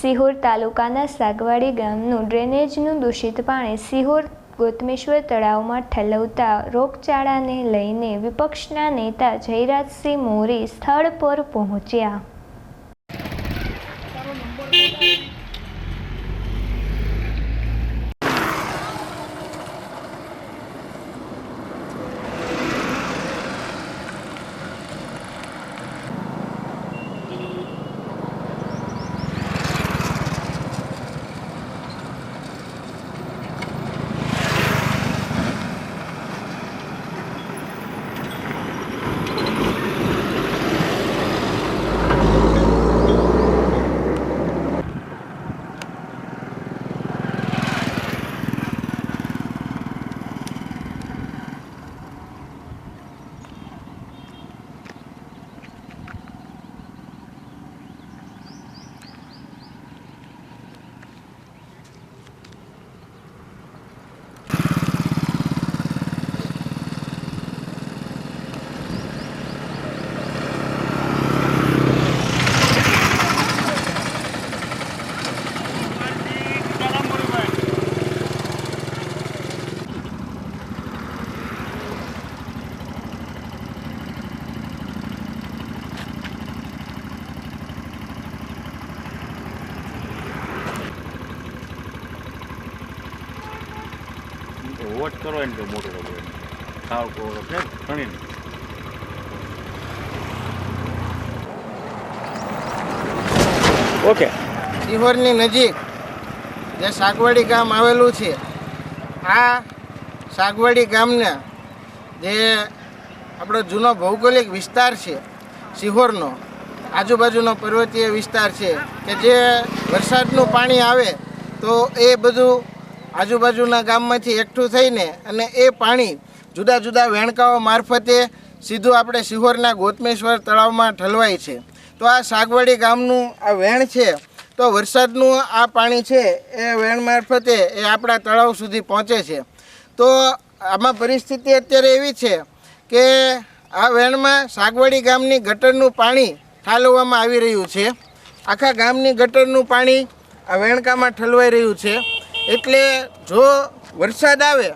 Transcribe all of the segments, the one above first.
સિહોર તાલુકાના સાગવાડી ગામનું ડ્રેનેજનું દૂષિત પાણી સિહોર ગોતમેશ્વર તળાવમાં ઠલવતા રોગચાળાને લઈને વિપક્ષના નેતા જયરાજસિંહ મોરી સ્થળ પર પહોંચ્યા તો વોટ કરો એને કે મોટો એને સાવ કોરો છે ઘણીને ઓકે. સિહોરની નજીક જે સાગવાડી ગામ આવેલું છે આ સાગવાડી ગામના જે આપણો જૂનો ભૌગોલિક વિસ્તાર છે સિહોરનો આજુબાજુનો પર્વતીય વિસ્તાર છે કે જે વરસાદનું પાણી આવે તો એ બધું આજુબાજુના ગામમાંથી એકઠું થઈને અને એ પાણી જુદા જુદા વેણકાઓ મારફતે સીધું આપણે સિહોરના ગોતમેશ્વર તળાવમાં ઠલવાય છે. તો આ સાગવાડી ગામનું આ વેણ છે, તો વરસાદનું આ પાણી છે, એ વેણ મારફતે એ આપણા તળાવ સુધી પહોંચે છે. તો આમાં પરિસ્થિતિ અત્યારે એવી છે કે આ વેણમાં સાગવાડી ગામની ગટરનું પાણી ઠાલવવામાં આવી રહ્યું છે. આખા ગામની ગટરનું પાણી આ વેણકામાં ઠલવાઈ રહ્યું છે. એટલે જો વરસાદ આવે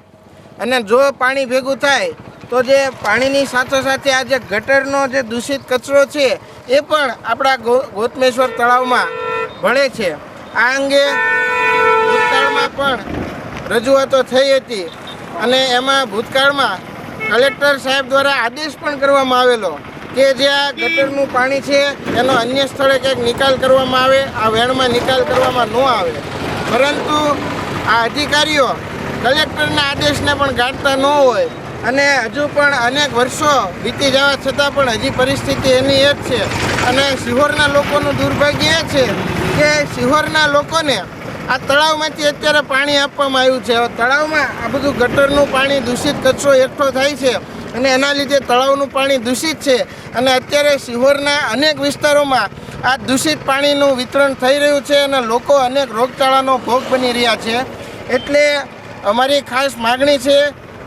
અને જો પાણી ભેગું થાય, તો જે પાણીની સાથો સાથે આ જે ગટરનો જે દૂષિત કચરો છે, એ પણ આપણા ગોતમેશ્વર તળાવમાં ભળે છે. આ અંગે ભૂતકાળમાં પણ રજૂઆતો થઈ હતી અને એમાં ભૂતકાળમાં કલેક્ટર સાહેબ દ્વારા આદેશ પણ કરવામાં આવેલો કે જે આ ગટરનું પાણી છે, એનો અન્ય સ્થળે કંઈક નિકાલ કરવામાં આવે, આ વેણમાં નિકાલ કરવામાં ન આવે. પરંતુ આ અધિકારીઓ કલેક્ટરના આદેશને પણ ગાંઠતા ન હોય. અને હજુ પણ અનેક વર્ષો વીતી જવા છતાં પણ હજી પરિસ્થિતિ એની એ જ છે. અને સિહોરના લોકોનું દુર્ભાગ્ય એ છે કે સિહોરના લોકોને આ તળાવમાંથી અત્યારે પાણી આપવામાં આવ્યું છે. તળાવમાં આ બધું ગટરનું પાણી દૂષિત કચરો એકઠો થાય છે અને એના લીધે તળાવનું પાણી દૂષિત છે. અને અત્યારે સિહોરના અનેક વિસ્તારોમાં આ દૂષિત પાણીનું વિતરણ થઈ રહ્યું છે અને લોકો અનેક રોગચાળાનો ભોગ બની રહ્યા છે. એટલે અમારી ખાસ માગણી છે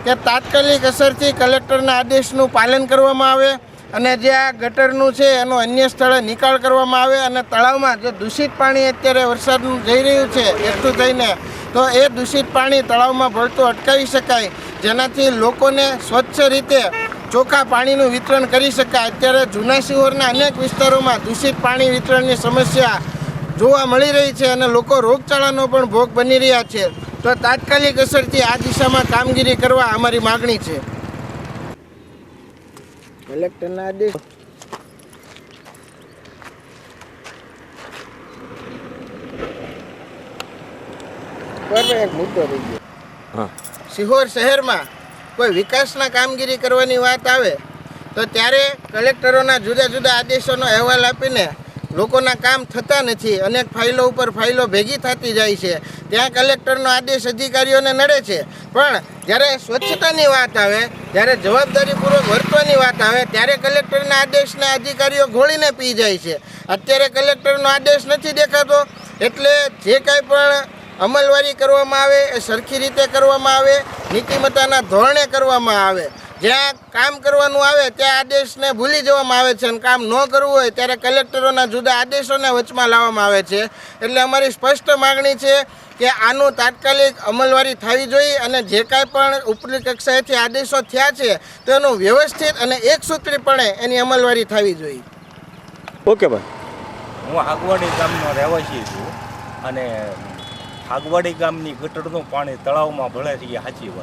કે તાત્કાલિક અસરથી કલેક્ટરના આદેશનું પાલન કરવામાં આવે અને જે આ ગટરનું છે એનો અન્ય સ્થળે નિકાલ કરવામાં આવે અને તળાવમાં જે દૂષિત પાણી અત્યારે વરસાદનું જઈ રહ્યું છે એકઠું થઈને, તો એ દૂષિત પાણી તળાવમાં ભળતું અટકાવી શકાય. જેનાથી લોકોને સ્વચ્છ રીતે ચોખ્ખા પાણીનું વિતરણ કરી શકાય. અત્યારે જૂના શિહોરના અનેક વિસ્તારોમાં દૂષિત પાણી વિતરણની સમસ્યા જોવા મળી રહી છે અને લોકો રોગચાળાનો પણ ભોગ બની રહ્યા છે. તો તાત્કાલિક અસરથી આ દિશામાં કામગીરી કરવા અમારી માગણી છે. કલેક્ટરના આદેશ. એક મુદ્દો રહી ગયો. હા. સિહોર શહેરમાં કોઈ વિકાસના કામગીરી કરવાની વાત આવે, તો ત્યારે કલેક્ટરોના જુદા જુદા આદેશોનો અહેવાલ આપીને લોકોના કામ થતા નથી, અનેક ફાઇલો ઉપર ફાઇલો ભેગી થતી જાય છે. ત્યાં કલેક્ટરનો આદેશ અધિકારીઓને નડે છે. પણ જ્યારે સ્વચ્છતાની વાત આવે, જ્યારે જવાબદારીપૂર્વક વર્તવાની વાત આવે, ત્યારે કલેક્ટરના આદેશને અધિકારીઓ ઘોળીને પી જાય છે. અત્યારે કલેક્ટરનો આદેશ નથી દેખાતો, એટલે જે કાંઈ પણ અમલવારી કરવામાં આવે એ સરખી રીતે કરવામાં આવે નીતિમત્તાના ધોરણે કરવામાં આવે. જ્યાં કામ કરવાનું આવે ત્યાં આદેશને ભૂલી જવામાં આવે છે અને કામ ન કરવું હોય ત્યારે કલેક્ટરોના જુદા આદેશોને વચમાં લાવવામાં આવે છે. એટલે અમારી સ્પષ્ટ માગણી છે કે આનું તાત્કાલિક અમલવારી થવી જોઈએ અને જે કાંઈ પણ ઉપરી કક્ષાએથી આદેશો થયા છે તેનું વ્યવસ્થિત અને એકસૂત્રીપણે એની અમલવારી થવી જોઈએ. ઓકે ભાઈ. હું આગવાડી ગામનો રહેવાસી છું અને આગવાડી ગામની ગટરનું પાણી તળાવમાં ભળે છે એ સાચી વાત